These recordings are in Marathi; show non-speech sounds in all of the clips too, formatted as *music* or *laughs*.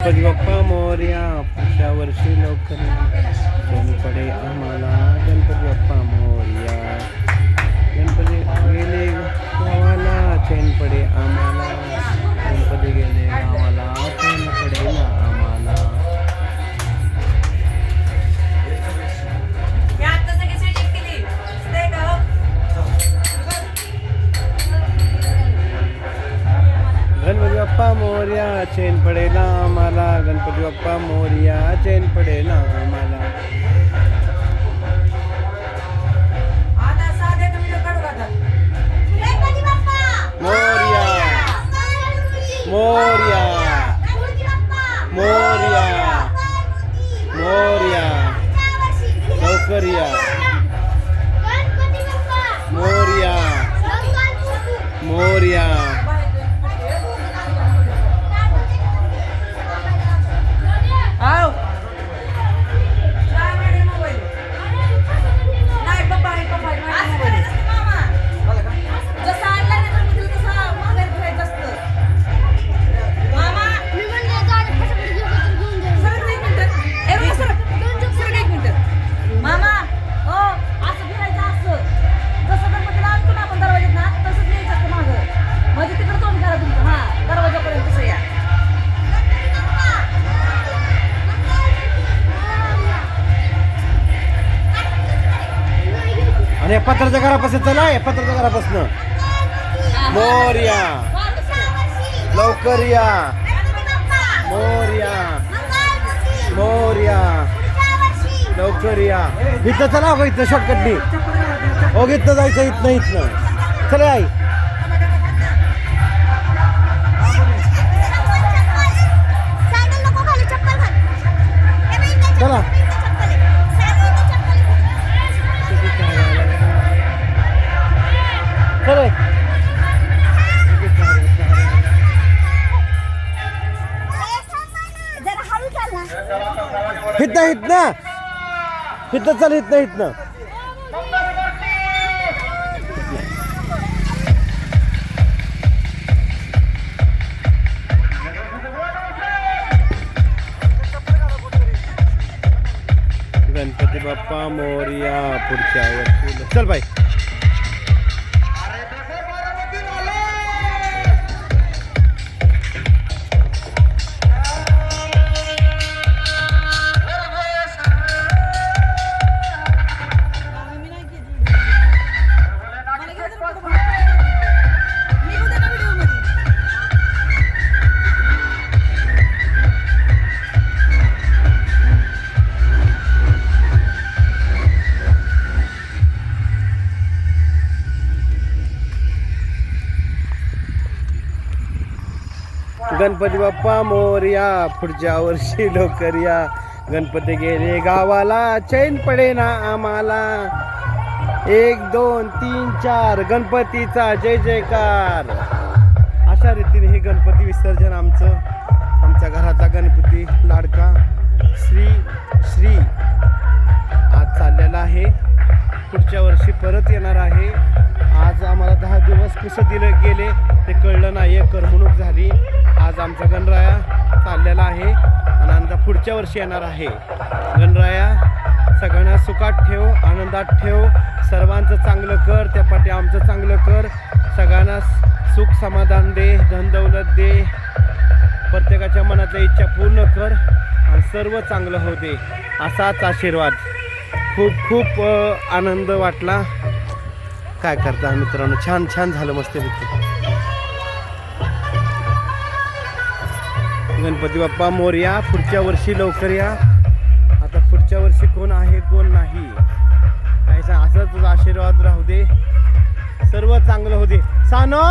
गणपती बाप्पा मोर्या पुढच्या वर्षी लवकर सण पडे आम्हाला गणपती बाप्पा मोर्या. गणपती गेले गावाला चैन पडे आम्हाला. गणपती गेले गावाला चैन पडे ना आम्हाला? गणपती बाप्पा मोर्या चैन आम्हाला गणपती बाप्पा मोर्या चैन पडेला आम्हाला. पत्राच्या घरापासून चला या पत्राच्या घरापासून. मोर्या. लवकर या. मोर्या. मोर्या. लवकर या. इथं चला हो इथं शॉर्टकटनी हो इथं जायचं इथनं इथनं. चला आई. इथं इथनं इथं चल इथनं इथनं गणपती बाप्पा मोर्या पुढच्या वर्षी. चल बाई. गणपती बाप्पा मोर्या पुढच्या वर्षी लवकर या. गणपती गेले गावाला चैन पडे ना आम्हाला. एक दोन तीन चार गणपतीचा जय जयकार. अशा रीतीने हे गणपती विसर्जन आमचं आमच्या घरातला गणपती लाडका श्री श्री. आज चाललेला आहे. पुढच्या वर्षी परत येणार आहे. आज आम्हाला दहा दिवस कसं दिलं गेले ते कळलं नाही एक करमणूक झाली. आज आमचा गणराया चाललेला आहे आणि आमचा पुढच्या वर्षी येणार आहे. गणराया सगळ्यांना सुखात ठेव आनंदात ठेव सर्वांचं चांगलं कर त्यापाठी आमचं चांगलं कर. सगळ्यांना सुख समाधान दे धनदौलत दे. प्रत्येकाच्या मनातल्या इच्छा पूर्ण कर आणि सर्व चांगलं होऊ दे. असाच आशीर्वाद. खूप खूप आनंद वाटला. काय करता मित्रांनो? छान छान झालं मस्तपैकी गणपती बाप्पा मोर्या पुढच्या वर्षी लवकर या. आता पुढच्या वर्षी कोण आहे कोण नाही. काय असंच तुझा आशीर्वाद राहू दे. सर्व चांगलं होऊ दे. सानो!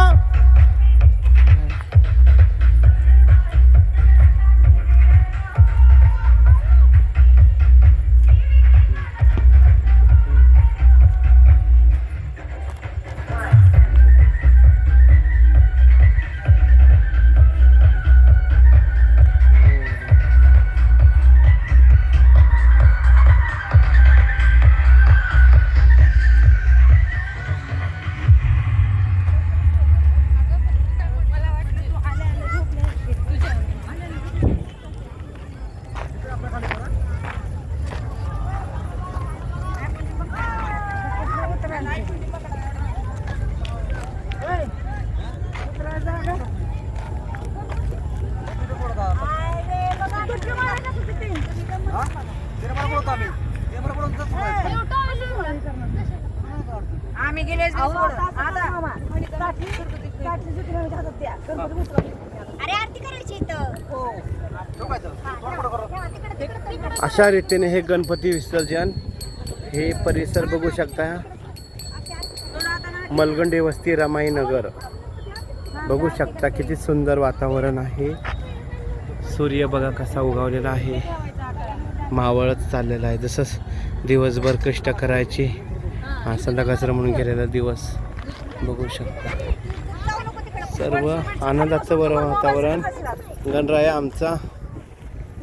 आम्ही गेले अरे आरती करायची इथं. तिकडे अशा रीतीने हे गणपती विसर्जन हे परिसर बघू शकता. मलगंडे वस्ती रमाईनगर. बघू शकता किती सुंदर वातावरण आहे. सूर्य बघा कसा उगवलेला आहे. मावळत चाललेला आहे. जसंच दिवसभर कष्ट करायचे. हा संध्याकाळचं म्हणून गेलेला दिवस. बघू शकता. सर्व आनंदाचं बरं वातावरण. गणराया आमचा.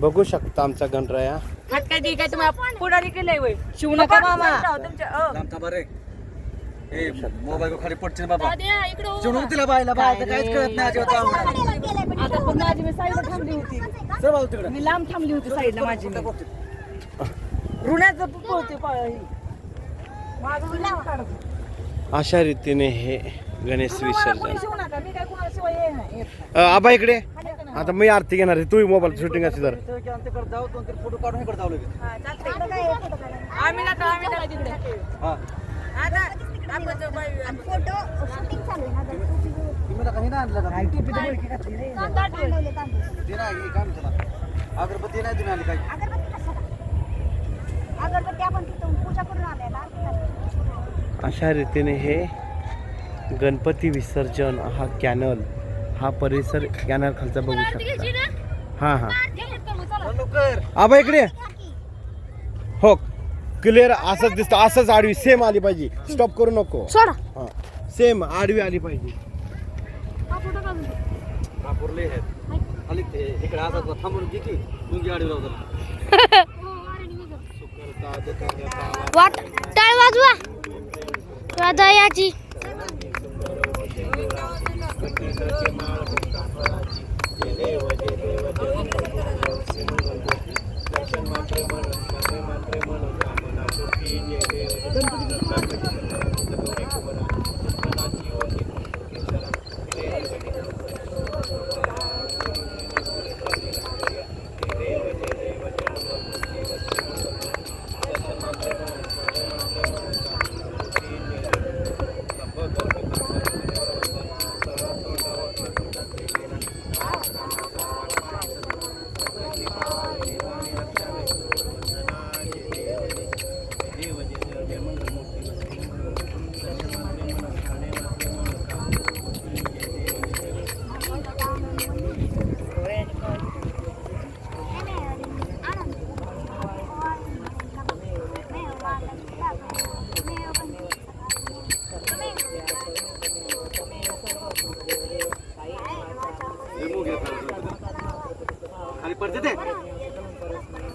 बघू शकता आमचा गणराया. काय ती काय तुम्हाला पुढारी केलंय वय. शिवू नका मामा. तुमच्या लांब थांबा रे. ए, मोबाईल वर खाली पडशील बाबा. चिडून तिला बायला बायला काहीच कळत नाही अजिबात आम्हाला. गेलाय, गेलाय, पण आता पण माझी मी साईडला थांबली होती. सर बाजू तिकडे. मी लांब थांबली होती साईडला माझी पोहते अशा रीतीने हे गणेश विसर्जन. काय आबा इकडे. आता मी आरती घेणार आहे. तू मोबाईल शूटिंग असेल तर हा, काय हा. तुम्ही हे काय अगरबत्ती नाही तुम्ही आली कशाला? अगरबत्ती आपण अशा रीतीने हे गणपती विसर्जन हा कॅनल हा परिसर कॅनल खालचा बघू शकता. हां हां. आबा इकडे हो क्लिअर असंच दिसतं असंच आडवी सेम आली पाहिजे. स्टॉप करू नको. सोडा. हां सेम आडवी आली पाहिजे. इकडे असं थांबून किती मुंगी आडी लावतात. *laughs* वाट टाळ वाजवा. हृदयाची.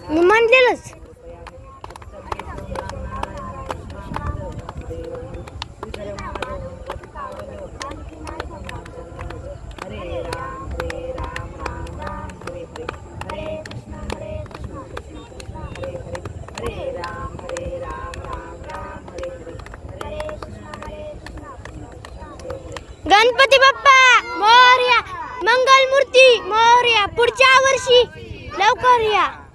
मी म्हणलेलंच गणपती बाप्पा मोरया मंगल मूर्ती मोरया पुढच्या वर्षी लवकर या.